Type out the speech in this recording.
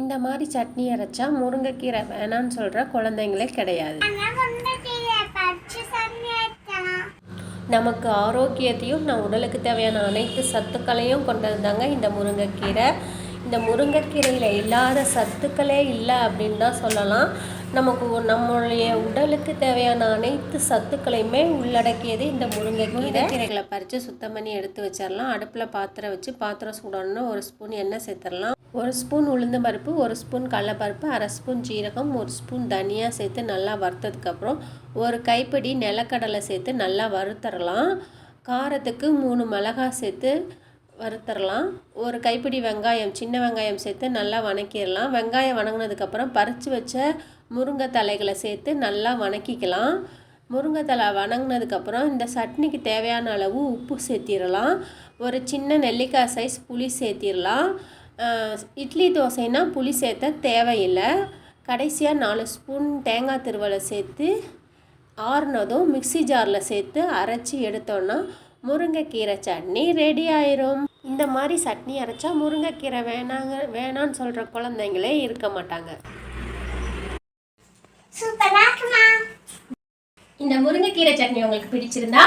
இந்த மாதிரி சட்னி அரைச்சா முருங்கைக்கீரை வேணான்னு சொல்கிற குழந்தைங்களே கிடையாது. நமக்கு ஆரோக்கியத்தையும் நம் உடலுக்கு தேவையான அனைத்து சத்துக்களையும் கொண்டது தாங்க இந்த முருங்கைக்கீரை. இந்த முருங்கைக்கீரையில் இல்லாத சத்துக்களே இல்லை அப்படின்னு தான் சொல்லலாம். நமக்கு நம்மளுடைய உடலுக்கு தேவையான அனைத்து சத்துக்களையுமே உள்ளடக்கியது இந்த முருங்கைக்கீரை கீரைகளை பறித்து சுத்தம் பண்ணி எடுத்து வச்சிடலாம் அடுப்பில் பாத்திரம் வச்சு பாத்திரம் சூடணும்னா ஒரு ஸ்பூன் எண்ணெய் சேர்த்துடலாம் ஒரு ஸ்பூன் உளுந்து பருப்பு ஒரு ஸ்பூன் கடலப்பருப்பு அரை ஸ்பூன் ஜீரகம் ஒரு ஸ்பூன் தனியா சேர்த்து நல்லா வறுத்ததுக்கப்புறம் ஒரு கைப்பிடி நிலக்கடலை சேர்த்து நல்லா வறுத்தரலாம். காரத்துக்கு மூணு மிளகாய் சேர்த்து வறுத்தரலாம். ஒரு கைப்பிடி வெங்காயம் சின்ன வெங்காயம் சேர்த்து நல்லா வணக்கிடலாம் வெங்காயம் வணங்கினதுக்கப்புறம் பறித்து வச்ச முருங்கை தலைகளை சேர்த்து நல்லா வணக்கிக்கலாம். முருங்கை தலை வணங்கினதுக்கப்புறம் இந்த சட்னிக்கு தேவையான அளவு உப்பு சேர்த்திடலாம் ஒரு சின்ன நெல்லிக்காய் சைஸ் புளி சேர்த்திடலாம் இட்லி தோசைனா புளி சேர்த்த தேவையில்லை. கடைசியாக நாலு ஸ்பூன் தேங்காய் திருவலை சேர்த்து ஆறுனதும் மிக்ஸி ஜாரில் சேர்த்து அரைச்சி எடுத்தோன்னா முருங்கைக்கீரை சட்னி ரெடி ஆயிரும். இந்த மாதிரி சட்னி அரைச்சா முருங்கைக்கீரை வேணாங்க வேணான்னு சொல்கிற குழந்தைங்களே இருக்க மாட்டாங்க. இந்த முருங்கைக்கீரை சட்னி உங்களுக்கு பிடிச்சிருந்தா?